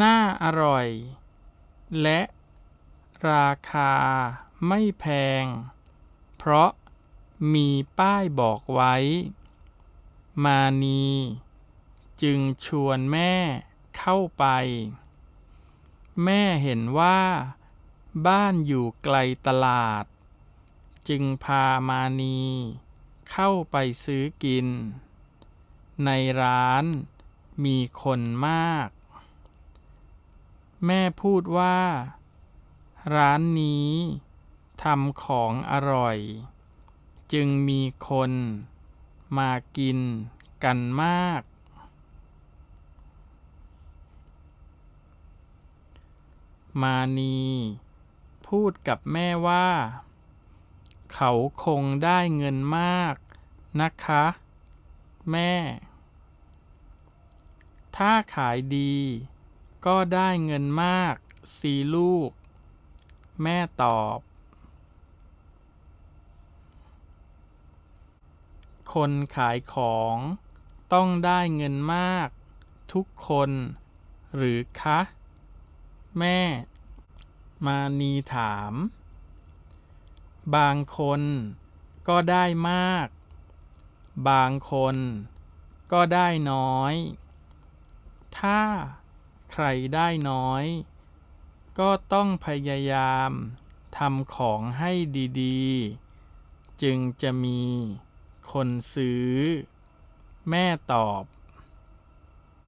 น่าอร่อย และราคาไม่แพง เพราะมีป้ายบอกไว้ มานีจึงชวนแม่เข้าไป แม่เห็นว่า บ้านอยู่ไกลตลาด จึงพามานีเข้าไปซื้อกิน ในร้านมีคนมาก แม่พูดว่า ร้านนี้ทำของอร่อย จึงมีคนมากินกันมาก มานี พูดกับแม่ว่า เขาคงได้เงินมากนะคะ แม่ ถ้าขายดี ก็ได้เงินมากสิลูก แม่ตอบ คนขายของต้องได้เงินมาก ทุกคน หรือคะ แม่ มานีถาม บางคนก็ได้มาก บางคนก็ได้น้อย ถ้า ใครได้น้อย ก็ต้องพยายามทำของให้ดีๆ จึงจะมีคนซื้อ แม่ตอบ